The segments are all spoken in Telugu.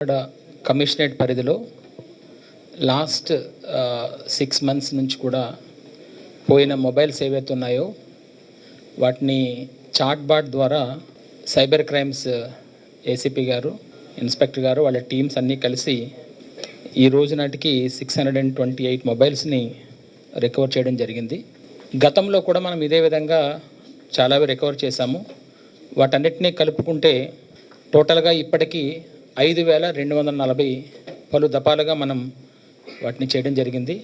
ఇక్కడ కమిషనరేట్ పరిధిలో లాస్ట్ సిక్స్ మంత్స్ నుంచి కూడా పోయిన మొబైల్స్ ఏవైతే ఉన్నాయో వాటిని చాట్బాట్ ద్వారా సైబర్ క్రైమ్స్ ఏసీపీ గారు ఇన్స్పెక్టర్ గారు వాళ్ళ టీమ్స్ అన్నీ కలిసి ఈ రోజు నాటికి six hundred and twenty eight మొబైల్స్ని recover చేయడం జరిగింది. గతంలో కూడా మనం ఇదే విధంగా చాలావి రికవర్ చేశాము. వాటన్నిటినీ కలుపుకుంటే టోటల్గా ఇప్పటికీ ఐదు వేల రెండు వందల నలభై పలు దపాలుగా మనం వాటిని చేయడం జరిగింది.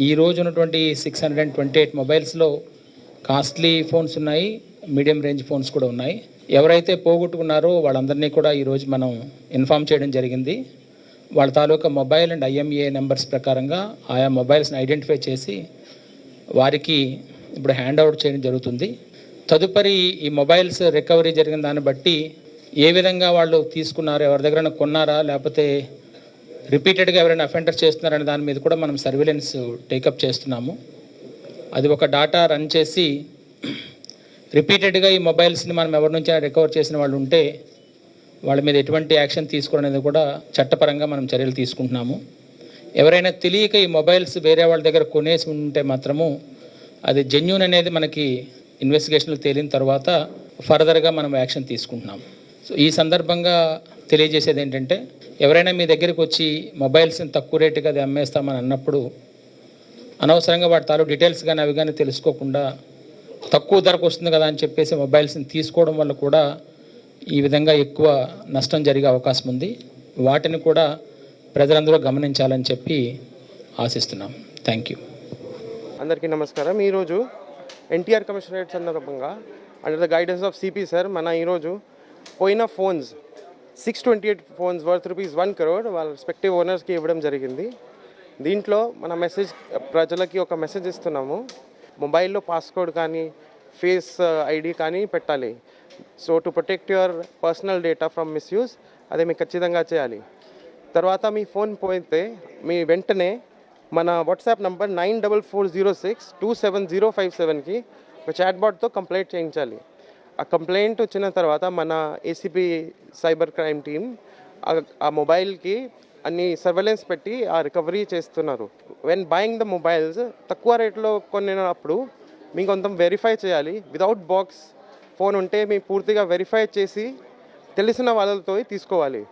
ఈ రోజు ఉన్నటువంటి six hundred and twenty eight మొబైల్స్లో costly phones ఉన్నాయి మీడియం రేంజ్ ఫోన్స్ కూడా ఉన్నాయి. ఎవరైతే పోగొట్టుకున్నారో వాళ్ళందరినీ కూడా ఈరోజు మనం ఇన్ఫామ్ చేయడం జరిగింది. వాళ్ళ తాలూకా మొబైల్ అండ్ ఐఎంఏ నెంబర్స్ ప్రకారంగా ఆయా మొబైల్స్ని ఐడెంటిఫై చేసి వారికి ఇప్పుడు హ్యాండ్ అవుట్ చేయడం జరుగుతుంది. తదుపరి ఈ మొబైల్స్ రికవరీ జరిగిన దాన్ని బట్టి ఏ విధంగా వాళ్ళు తీసుకున్నారు ఎవరి దగ్గర కొన్నారా లేకపోతే రిపీటెడ్గా ఎవరైనా అఫెండర్ చేస్తున్నారనే దాని మీద కూడా మనం సర్వేలెన్స్ టేకప్ చేస్తున్నాము. అది ఒక డాటా రన్ చేసి రిపీటెడ్గా ఈ మొబైల్స్ని మనం ఎవరి నుంచైనా రికవర్ చేసిన వాళ్ళు ఉంటే వాళ్ళ మీద ఎటువంటి యాక్షన్ తీసుకోవడం అనేది కూడా చట్టపరంగా మనం చర్యలు తీసుకుంటున్నాము. ఎవరైనా తెలియక ఈ మొబైల్స్ వేరే వాళ్ళ దగ్గర కొనేసి ఉంటే మాత్రము అది జెన్యున్ అనేది మనకి ఇన్వెస్టిగేషన్లు తేలిన తర్వాత ఫర్దర్గా మనం యాక్షన్ తీసుకుంటున్నాం సో ఈ సందర్భంగా తెలియజేసేది ఏంటంటే ఎవరైనా మీ దగ్గరికి వచ్చి మొబైల్స్ని తక్కువ రేటుకి అది అమ్మేస్తామని అన్నప్పుడు అనవసరంగా వాటి తాలూ డీటెయిల్స్ కానీ అవి కానీ తెలుసుకోకుండా తక్కువ ధరకు వస్తుంది కదా అని చెప్పేసి మొబైల్స్ని తీసుకోవడం వల్ల కూడా ఈ విధంగా ఎక్కువ నష్టం జరిగే అవకాశం ఉంది. వాటిని కూడా ప్రజలందరూ గమనించాలని చెప్పి ఆశిస్తున్నాం. థ్యాంక్ యూ అందరికీ నమస్కారం. ఈరోజు ఎన్టీఆర్ కమిషనరేట్ సందర్భంగా under the guidance of CP sir మన ఈరోజు పోయిన phones six twenty eight phones worth rupees one crore వాళ్ళ రెస్పెక్టివ్ ఓనర్స్కి ఇవ్వడం జరిగింది. దీంట్లో మన మెసేజ్ ప్రజలకి ఒక మెసేజ్ ఇస్తున్నాము. మొబైల్లో పాస్కోడ్ కానీ ఫేస్ ఐడి uh, కానీ పెట్టాలి. So to protect your personal data from misuse అదే మీకు ఖచ్చితంగా చేయాలి. తర్వాత మీ ఫోన్ పోతే మీ వెంటనే మన WhatsApp number nine double four zero six two seven zero five సెవెన్కి ఒక చాట్బాట్తో కంప్లైంట్ చేయించాలి. ఆ కంప్లైంట్ వచ్చిన తర్వాత మన ఏసీపీ సైబర్ క్రైమ్ టీమ్ ఆ మొబైల్కి అన్ని సర్వేలెన్స్ పెట్టి ఆ రికవరీ చేస్తున్నారు. వెన్ బయింగ్ ద మొబైల్స్ తక్కువ రేట్లో కొనినప్పుడు మీకు కొంత వెరిఫై చేయాలి. వితౌట్ బాక్స్ ఫోన్ ఉంటే మీ పూర్తిగా వెరిఫై చేసి తెలిసిన వాళ్ళతో తీసుకోవాలి.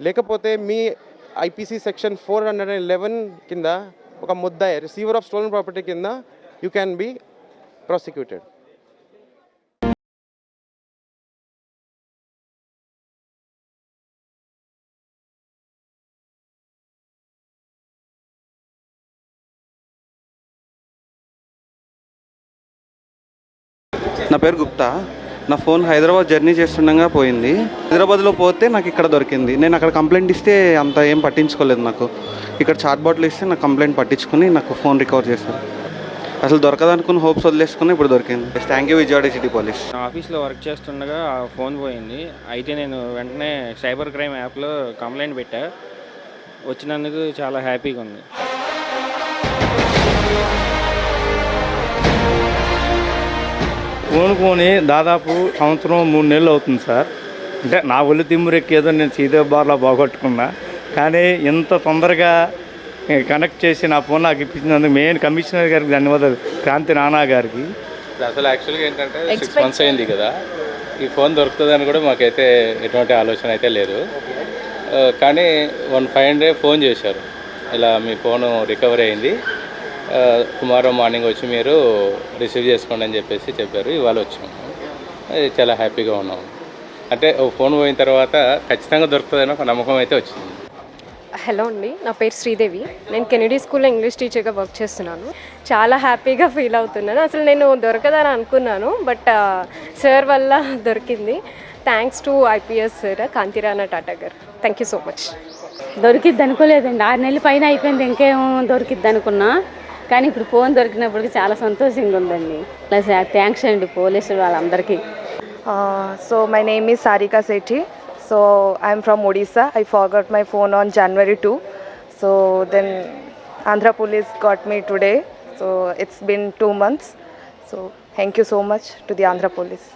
లేకపోతే మీ IPC section four hundred and eleven కింద ఒక ముద్దాయి రిసీవర్ ఆఫ్ స్టోలన్ ప్రాపర్టీ కింద యూ క్యాన్ బి ప్రాసిక్యూటెడ్ నా పేరు గుప్తా. నా ఫోన్ హైదరాబాద్ జర్నీ చేస్తుండగా పోయింది. హైదరాబాద్లో పోతే నాకు ఇక్కడ దొరికింది. నేను అక్కడ కంప్లైంట్ ఇస్తే అంత ఏం పట్టించుకోలేదు నాకు. ఇక్కడ చాట్ బాటిల్ ఇస్తే నాకు కంప్లైంట్ పట్టించుకుని నాకు ఫోన్ రికవర్ చేశారు. అసలు దొరకదనుకుని హోప్స్ వదిలేసుకుని ఇప్పుడు దొరికింది. Thank you Vijayawada city police నా ఆఫీస్లో వర్క్ చేస్తుండగా ఆ ఫోన్ పోయింది. అయితే నేను వెంటనే సైబర్ క్రైమ్ యాప్లో కంప్లైంట్ పెట్టా. వచ్చినందుకు చాలా హ్యాపీగా ఉంది. ఫోన్ కొని దాదాపు సంవత్సరం మూడు నెలలు అవుతుంది సార్. అంటే నా ఒళ్ళు తిమ్మురెక్కి ఏదో నేను సీదే బార్లో పోగొట్టుకున్నా కానీ ఇంత తొందరగా కనెక్ట్ చేసి నా ఫోన్ నాకు ఇప్పించినందుకు మెయిన్ కమిషనర్ గారికి ధన్యవాదాలు. క్రాంతి నానా గారికి. అసలు యాక్చువల్గా ఏంటంటే సిక్స్ మంత్స్ అయింది కదా. ఈ ఫోన్ దొరుకుతుందని కూడా మాకైతే ఎటువంటి ఆలోచన అయితే లేదు. కానీ వన్ ఫైవ్ హండ్రెడ్ ఫోన్ చేశారు. ఇలా మీ ఫోన్ రికవరీ అయింది. టుమారో మార్నింగ్ వచ్చి మీరు రిసీవ్ చేసుకోండి అని చెప్పేసి చెప్పారు. ఇవాళ వచ్చాము. అది చాలా హ్యాపీగా ఉన్నాము అంటే ఓ ఫోన్ పోయిన తర్వాత ఖచ్చితంగా దొరుకుతుందని ఒక నమ్మకం అయితే వచ్చింది. హలో అండి నా పేరు శ్రీదేవి. నేను కెనడీ స్కూల్లో ఇంగ్లీష్ టీచర్గా వర్క్ చేస్తున్నాను. చాలా హ్యాపీగా ఫీల్ అవుతున్నాను. అసలు నేను దొరకదని అనుకున్నాను బట్ సార్ వల్ల దొరికింది. Thanks to IPS sir Kantirana Tata గారు. థ్యాంక్ యూ సో మచ్ దొరికిద్ది అనుకోలేదండి ఆరు నెలల పైన అయిపోయింది ఇంకేం దొరికిద్ది అనుకున్నా కానీ ఇప్పుడు ఫోన్ దొరికినప్పటికి చాలా సంతోషంగా ఉందండి. ప్లస్ థ్యాంక్స్ అండి పోలీసులు వాళ్ళందరికీ. So my name is Sarika Shetty so I'm from Odisha I forgot my phone on January two so then Andhra police got me today so it's been two months so thank you so much to the Andhra police